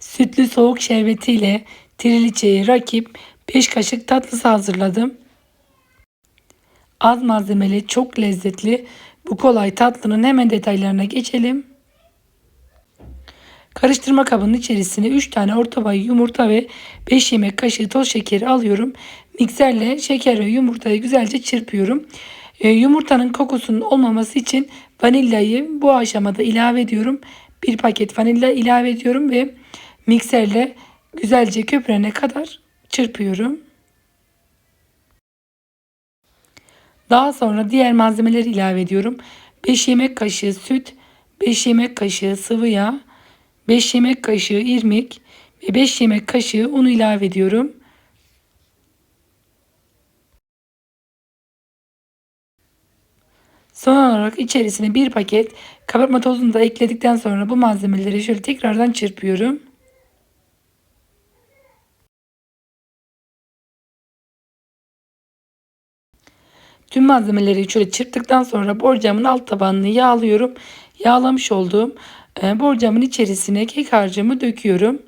Sütlü soğuk şerbetiyle triliçeyi rakip 5 kaşık tatlısı hazırladım. Az malzemeli, çok lezzetli bu kolay tatlının hemen detaylarına geçelim. Karıştırma kabının içerisine 3 tane orta boy yumurta ve 5 yemek kaşığı toz şekeri alıyorum. Mikserle şeker ve yumurtayı güzelce çırpıyorum. E, yumurtanın kokusunun olmaması için vanilyayı bu aşamada ilave ediyorum. Bir paket vanilya ilave ediyorum ve mikserle güzelce köpürene kadar çırpıyorum. Daha sonra diğer malzemeleri ilave ediyorum. 5 yemek kaşığı süt, 5 yemek kaşığı sıvı yağ, 5 yemek kaşığı irmik ve 5 yemek kaşığı un ilave ediyorum. Son olarak içerisine bir paket kabartma tozunu da ekledikten sonra bu malzemeleri şöyle tekrardan çırpıyorum. Tüm malzemeleri şöyle çırptıktan sonra borcamın alt tabanını yağlıyorum. Yağlamış olduğum e, borcamın içerisine kek harcımı döküyorum.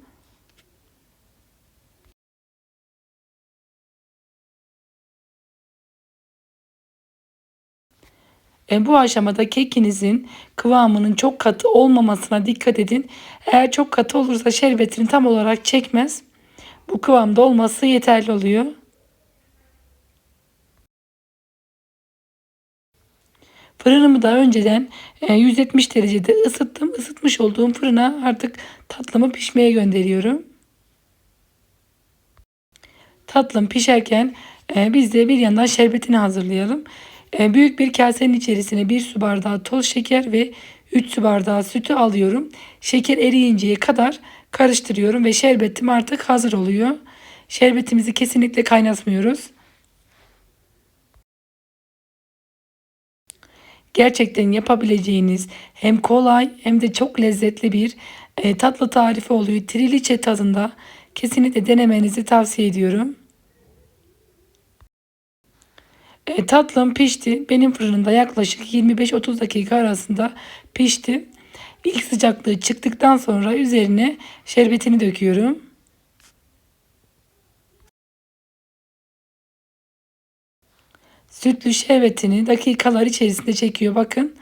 E, bu aşamada kekinizin kıvamının çok katı olmamasına dikkat edin. Eğer çok katı olursa şerbetini tam olarak çekmez. Bu kıvamda olması yeterli oluyor. Fırınımı da önceden 170 e, derecede ısıttım. Isıtmış olduğum fırına artık tatlımı pişmeye gönderiyorum. Tatlım pişerken e, biz de bir yandan şerbetini hazırlayalım. E, büyük bir kasenin içerisine bir su bardağı toz şeker ve 3 su bardağı sütü alıyorum. Şeker eriyinceye kadar karıştırıyorum ve şerbetim artık hazır oluyor. Şerbetimizi kesinlikle kaynatmıyoruz. Gerçekten yapabileceğiniz hem kolay hem de çok lezzetli bir e, tatlı tarifi oluyor. Triliçe tadında kesinlikle denemenizi tavsiye ediyorum. E, tatlım pişti. Benim fırınımda yaklaşık 25-30 dakika arasında pişti. İlk sıcaklığı çıktıktan sonra üzerine şerbetini döküyorum. Sütlü şerbetini dakikalar içerisinde çekiyor. Bakın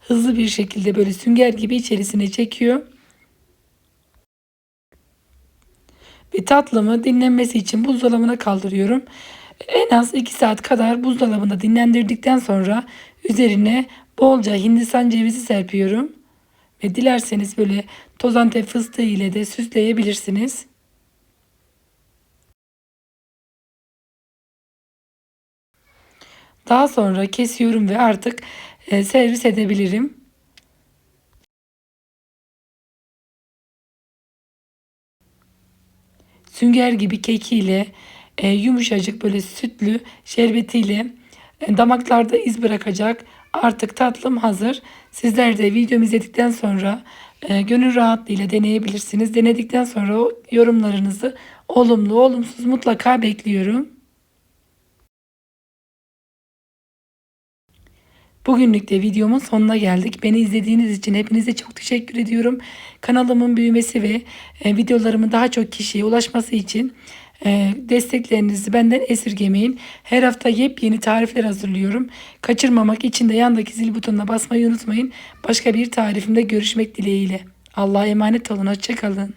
hızlı bir şekilde böyle sünger gibi içerisine çekiyor. Ve tatlımı dinlenmesi için buzdolabına kaldırıyorum. En az 2 saat kadar buzdolabında dinlendirdikten sonra üzerine bolca hindistan cevizi serpiyorum. Ve dilerseniz böyle toz antep fıstığı ile de süsleyebilirsiniz. Daha sonra kesiyorum ve artık e, servis edebilirim. Sünger gibi kekiyle e, yumuşacık böyle sütlü şerbetiyle e, damaklarda iz bırakacak. Artık tatlım hazır. Sizler de videomu izledikten sonra gönül rahatlığıyla deneyebilirsiniz. Denedikten sonra yorumlarınızı olumlu olumsuz mutlaka bekliyorum. Bugünlük de videomun sonuna geldik. Beni izlediğiniz için hepinize çok teşekkür ediyorum. Kanalımın büyümesi ve e, videolarımın daha çok kişiye ulaşması için e, desteklerinizi benden esirgemeyin. Her hafta yepyeni tarifler hazırlıyorum. Kaçırmamak için de yandaki zil butonuna basmayı unutmayın. Başka bir tarifimde görüşmek dileğiyle. Allah'a emanet olun. Hoşçakalın.